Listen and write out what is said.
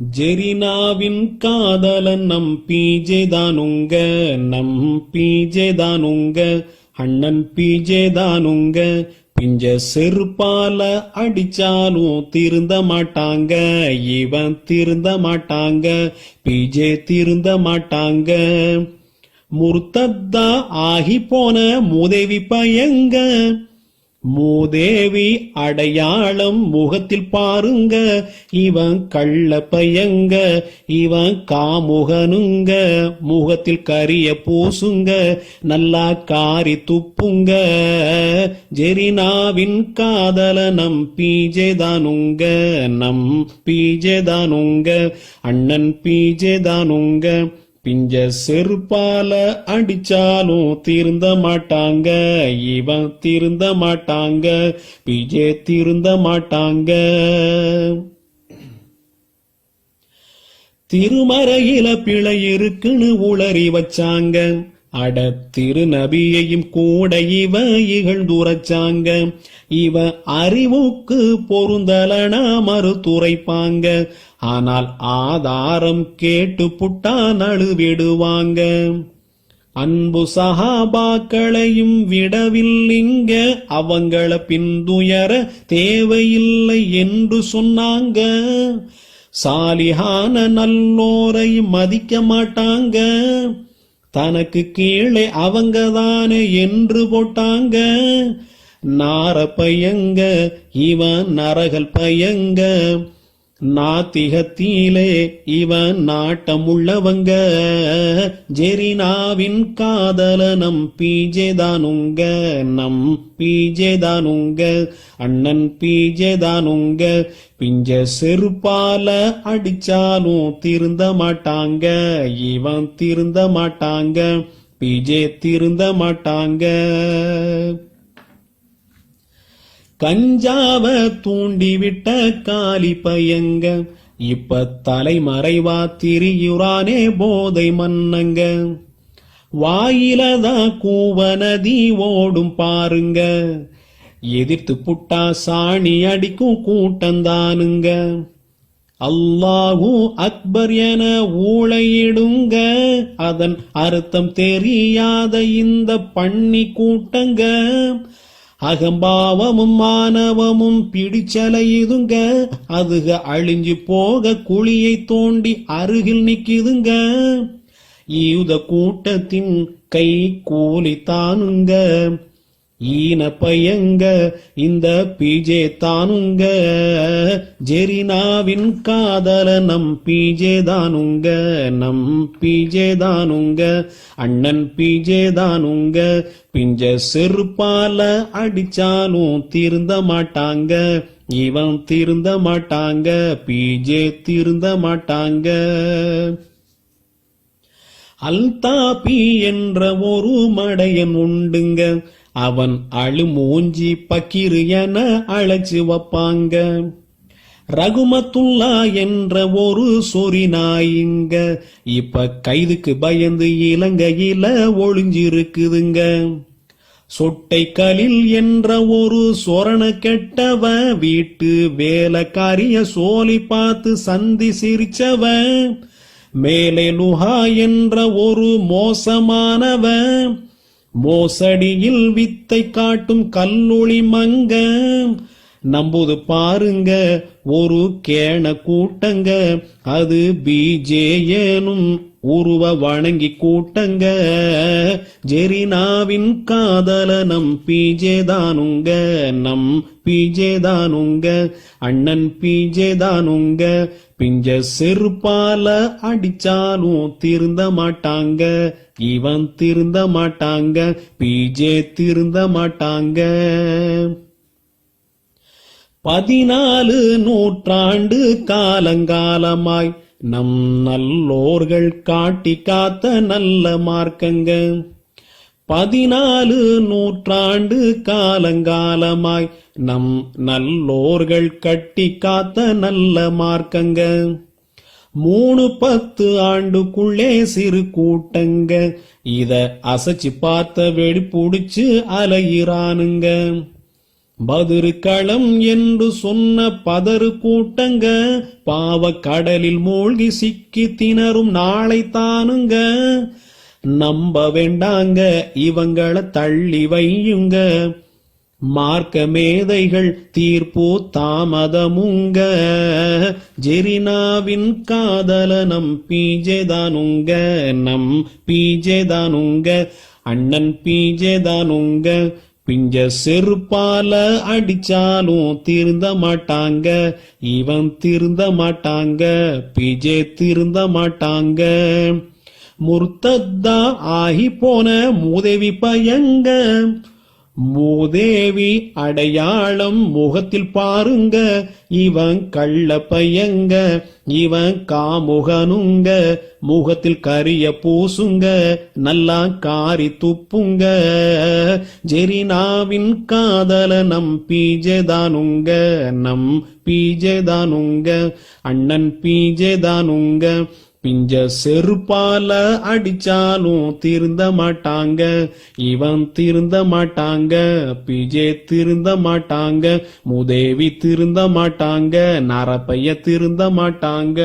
ஜெரினாவின் காதலன் நம் பீஜேதானுங்க நம் பீஜேதானுங்க அண்ணன் பீஜேதானுங்க பிஞ்ச செருப்பால அடிச்சாலும் திருந்த மாட்டாங்க இவன் திருந்த மாட்டாங்க பீஜே திருந்த மாட்டாங்க. முர்த்தத்தா ஆகி போன முதவி பயங்க மூதேவி அடையாளம் முகத்தில் பாருங்க இவன் கள்ள பையங்க இவன் காமுகனுங்க முகத்தில் கரிய பூசுங்க நல்லா காரி துப்புங்க. ஜெரினாவின் காதல நம் பீஜேதானுங்க நம் பீஜேதானுங்க அண்ணன் பீஜேதானுங்க பிஞ்ச செருப்பால அடிச்சாலும் திருந்த மாட்டாங்க. இவன் திருந்த மாட்டாங்க. பிஜே திருந்த மாட்டாங்க. திருமறையில பிழை இருக்குன்னு உளறி வச்சாங்க. அட திருநபியையும் கூட இவ இகழ்ந்துரைச்சாங்க இவ அறிவுக்கு பொருந்தலனா மறுத்துரைப்பாங்க. ஆனால் ஆதாரம் கேட்டு புட்டா நழுவிடுவாங்க. அன்பு சகாபாக்களையும் விடவில்லைங்க அவங்கள பின்துயர தேவையில்லை என்று சொன்னாங்க. சாலிஹான நல்லோரை மதிக்க மாட்டாங்க. தனக்கு கீழே அவங்க தானே என்று போட்டாங்க. நார பையங்க இவன் நரகல் பையங்க. நாத்திகத்திலே இவன் நாட்டமுள்ளவங்க. ஜெரினாவின் காதல நம் பீஜேதானுங்க நம் பீஜேதானுங்க அண்ணன் பீஜேதானுங்க. பிஞ்ச செருப்பால அடிச்சாலும் திருந்த மாட்டாங்க இவன் திருந்த மாட்டாங்க பிஜே திருந்த மாட்டாங்க. கஞ்சாவ தூண்டிவிட்ட காலி பையங்க இப்ப தலைமறைவா திரியுறானே போதை மன்னங்க. வாயிலதா கூவ நதி ஓடும் பாருங்க எதிர்த்து புட்டா சாணி அடிக்கும் கூட்டந்தானுங்க அல்லாஹூ அக்பர் என ஊழையிடுங்க அதன் அர்த்தம் தெரியாத இந்த பண்ணி கூட்டங்க. அகம்பாவமும் மானவமும் பிடிச்சலையுதுங்க. அதுக அழிஞ்சு போக குழியை தோண்டி அருகில் நிக்குதுங்க. யூத கூட்டத்தின் கை கூலி தானுங்க. ஈன பையங்க இந்த பிஜே தானுங்க. ஜெரினாவின் காதல நம் பிஜே தானுங்க நம் பிஜே தானுங்க. அண்ணன் பிஜே தானுங்க பிஞ்ச செருப்பால அடிச்சாலும் திருந்த மாட்டாங்க. இவன் திருந்த மாட்டாங்க பிஜே திருந்த மாட்டாங்க. அல்தாபி என்ற ஒரு மடையன் உண்டுங்க. அவன் அழுமூஞ்சி பக்கீரு என அழைச்சு வைப்பாங்க. ரகுமத்துல்லா என்ற ஒரு சொறி நாயிங்க. இப்ப கைதுக்கு பயந்து இலங்கையில ஒளிஞ்சிருக்குதுங்க. சொட்டை கலில் என்ற ஒரு சொரண கெட்டவ வீட்டு வேலைக்காரிய சோலி பார்த்து சந்தி சிரிச்சவன் மேலே லுஹா என்ற ஒரு மோசமானவன் மோசடியில் வித்தை காட்டும் கல்லொளி மங்க நம்புது பாருங்க ஒரு கேண கூட்டங்க. அது பிஜேயனும் உருவ வணங்கி கூட்டங்க. ஜெரினாவின் காதல நம் பீஜேதானுங்க நம் பீஜேதானுங்க அண்ணன் பீஜேதானுங்க பிஞ்ச செருப்பால அடிச்சாலும் திருந்த மாட்டாங்க. இவன் திருந்த மாட்டாங்க. பிஜே திருந்த மாட்டாங்க. பதினாலு நூற்றாண்டு காலங்காலமாய் நம் நல்லோர்கள் காட்டி காத்த நல்ல மார்க்கங்க. பதினாலு நூற்றாண்டு காலங்காலமாய் நம் நல்லோர்கள் கட்டி காத்த நல்ல மார்க்கங்க. மூணு பத்து ஆண்டுக்குள்ளே சிறு கூட்டங்க. இத அசைச்சு பார்த்த வெடி புடிச்சு அலையிறானுங்க. பதிரு களம் என்று சொன்ன பதறு கூட்டங்க பாவ கடலில் மூழ்கி சிக்கி திணறும் நாளை தானுங்க. நம்ப வேண்டாங்க இவங்கள தள்ளி வையுங்க. மார்க்க மேதைகள் தீர்ப்பு தாமதமுங்க. ஜெரினாவின் காதல நம் பீஜேதானுங்க நம் பீஜேதானுங்க அண்ணன் பீஜேதானுங்க. பிஞ்ச செருப்பால அடிச்சாலும் திருந்த மாட்டாங்க. இவன் திருந்த மாட்டாங்க பிஜே திருந்த மாட்டாங்க. முர்த்தத்தா ஆகி போன மூதேவி பயங்க. மூதேவி அடையாளம் முகத்தில் பாருங்க இவன் கள்ள பையங்க இவன் காமுகனுங்க முகத்தில் கரிய பூசுங்க நல்லா காரி துப்புங்க. ஜெரினாவின் காதல நம் பீஜேதானுங்க நம் பீஜேதானுங்க அண்ணன் பீஜேதானுங்க பிஞ்ச செருப்பால அடிச்சாலும் திருந்த மாட்டாங்க. இவன் திருந்த மாட்டாங்க பிஜே திருந்த மாட்டாங்க முதேவி திருந்த மாட்டாங்க நரப்பைய திருந்த மாட்டாங்க.